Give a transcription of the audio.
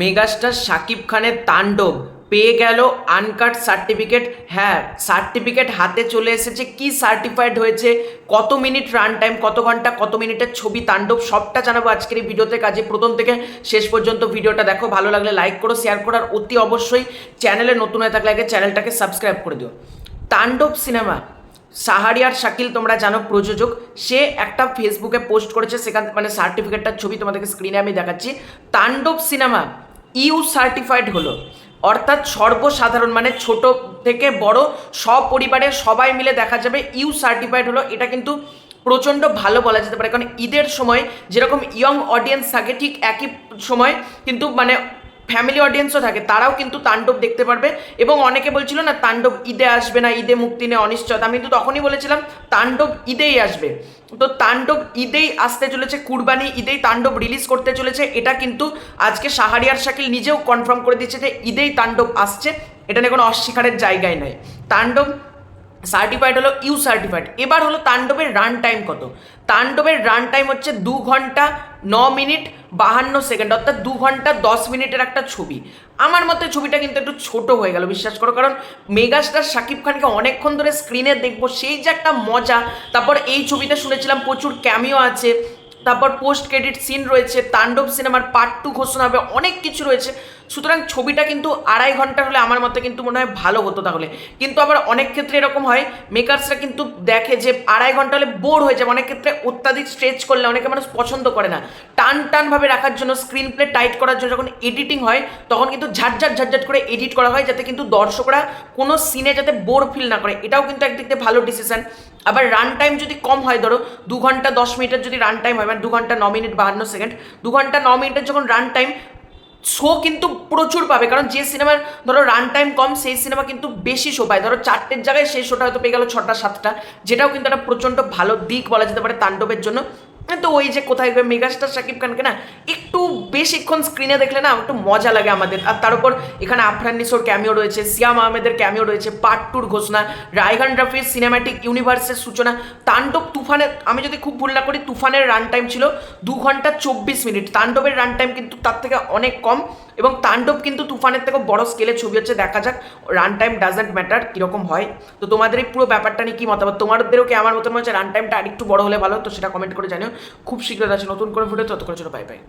Megastar Shakib খানের তাণ্ডব। পেয়ে গেল আনকাট সার্টিফিকেট। হ্যাঁ সার্টিফিকেট হাতে চলে এসেছে। কি সার্টিফাইড হয়েছে? কত মিনিট রান টাইম কত ঘণ্টা, কত মিনিটের ছবি তাণ্ডব? সবটা জানাব আজকের এই ভিডিওতে। কাজে প্রথম থেকে শেষ পর্যন্ত ভিডিওটা দেখো। ভালো লাগলে লাইক করো শেয়ার করো, আর অতি অবশ্যই চ্যানেলে নতুন হয়ে থাকলে আগে চ্যানেলটাকে সাবস্ক্রাইব করে দিও। তাণ্ডব সিনেমা সাহারিয়ার শাকিল, তোমরা জানো, প্রযোজক। সে একটা ফেসবুকে পোস্ট করেছে, সেখান মানে সার্টিফিকেটটার ছবি তোমাদেরকে স্ক্রিনে আমি দেখাচ্ছি। তাণ্ডব সিনেমা ইউ সার্টিফাইড হলো। অর্থাৎ সর্বসাধারণ মানে ছোট থেকে বড় সপরিবারের সবাই মিলে দেখা যাবে ইউ সার্টিফাইড হলো। এটা কিন্তু প্রচণ্ড ভালো বলা যেতে পারে, কারণ ঈদের সময় যেরকম ইয়ং অডিয়েন্স থাকে, ঠিক একই সময় কিন্তু মানে ফ্যামিলি অডিয়েন্সও থাকে, তারাও কিন্তু তাণ্ডব দেখতে পারবে। এবং অনেকে বলছিল, না, তাণ্ডব ঈদে আসবে না, ঈদে মুক্তি নেই অনিশ্চয়তা। আমি কিন্তু তখনই বলেছিলাম, তাণ্ডব ঈদেই আসবে। তো তাণ্ডব ঈদেই আসতে চলেছে, কুরবানি ঈদেই তাণ্ডব রিলিজ করতে চলেছে। এটা কিন্তু আজকে সাহারিয়ার শাকিল নিজেও কনফার্ম করে দিচ্ছে যে ঈদেই তাণ্ডব আসছে। এটা নিয়ে কোনো অস্বীকারের জায়গায় নাই। তাণ্ডব সার্টিফাইড হলো ইউ সার্টিফাইড এবার হলো তাণ্ডবের রান টাইম কত? তাণ্ডবের রান টাইম হচ্ছে দু ঘণ্টা ন মিনিট বাহান্ন সেকেন্ড, অর্থাৎ দু ঘণ্টা দশ মিনিটের একটা ছবি। আমার মতে ছবিটা কিন্তু একটু ছোট হয়ে গেল, বিশ্বাস করো, কারণ মেগাস্টার শাকিব খানকে অনেকক্ষণ ধরে স্ক্রিনে দেখব, সেই যে একটা মজা। তারপর এই ছবিটা শুনেছিলাম, প্রচুর ক্যামিও আছে। তারপর পোস্ট ক্রেডিট সিন রয়েছে, তাণ্ডব সিনেমার পার্ট টু ঘোষণা হবে, অনেক কিছু রয়েছে। সুতরাং ছবিটা কিন্তু আড়াই ঘণ্টা হলে আমার মতে কিন্তু মনে হয় ভালো হতো তাহলে। কিন্তু আবার অনেক ক্ষেত্রে এরকম হয় মেকার্সরা কিন্তু দেখে যে আড়াই ঘণ্টা হলে বোর হয়ে যায়। অনেক ক্ষেত্রে অত্যাধিক স্ট্রেচ করলে অনেকে মানুষ পছন্দ করে না। টান টানভাবে রাখার জন্য স্ক্রিন প্লে টাইট করার জন্য যখন এডিটিং হয়, তখন কিন্তু ঝাটঝাট ঝাটঝাট করে এডিট করা হয় যাতে কিন্তু দর্শকরা কোনো সিনে যাতে বোর ফিল না করে। এটাও কিন্তু একদিক থেকে ভালো ডিসিশন আবার রান টাইম যদি কম হয়, ধরো দু ঘণ্টা দশ মিনিটের যদি রান টাইম হয় মানে দু ঘণ্টা ন মিনিট বাহান্ন সেকেন্ড দু ঘণ্টা ন মিনিটের যখন রান টাইম শো কিন্তু প্রচুর পাবে। কারণ যে সিনেমার ধরো রান টাইম কম, সেই সিনেমা কিন্তু বেশি শো পায়। ধরো চারটের জায়গায় সেই শোটা হয়তো পেয়ে গেল ছটা, সাতটা। যেটাও কিন্তু একটা প্রচণ্ড ভালো দিক বলা যেতে পারে তাণ্ডবের জন্য। তো ওই যে কোথায় মেগাস্টার শাকিব খানকে না একটু বেশিক্ষণ স্ক্রিনে দেখলে না একটু মজা লাগে আমাদের। আর তার উপর এখানে আফরান নিসোর ক্যামিও রয়েছে, সিয়াম আহমেদের ক্যামিও রয়েছে পার্ট টুর ঘোষণা রায়গান রাফির সিনেম্যাটিক ইউনিভার্সের সূচনা, তাণ্ডব তুফানের, আমি যদি খুব ভুল না করি, তুফানের রান টাইম ছিল দু ঘণ্টা চব্বিশ মিনিট। তাণ্ডবের রান টাইম কিন্তু তার থেকে অনেক কম এবং তাণ্ডব কিন্তু তুফানের থেকেও বড় স্কেলে ছবি হচ্ছে। দেখা যাক রান টাইম ডাজেন্ট ম্যাটার কীরকম হয়। তো তোমাদের এই পুরো ব্যাপারটা নিয়ে কী মতামত? তোমাদেরও কি আমার মতো মনে হচ্ছে রান টাইমটা আরেকটু বড় হলে ভালো তো সেটা কমেন্ট করে জানিও। খুব শীঘ্রই আছে নতুন করে ভিডিও তত করে চলো বাই বাই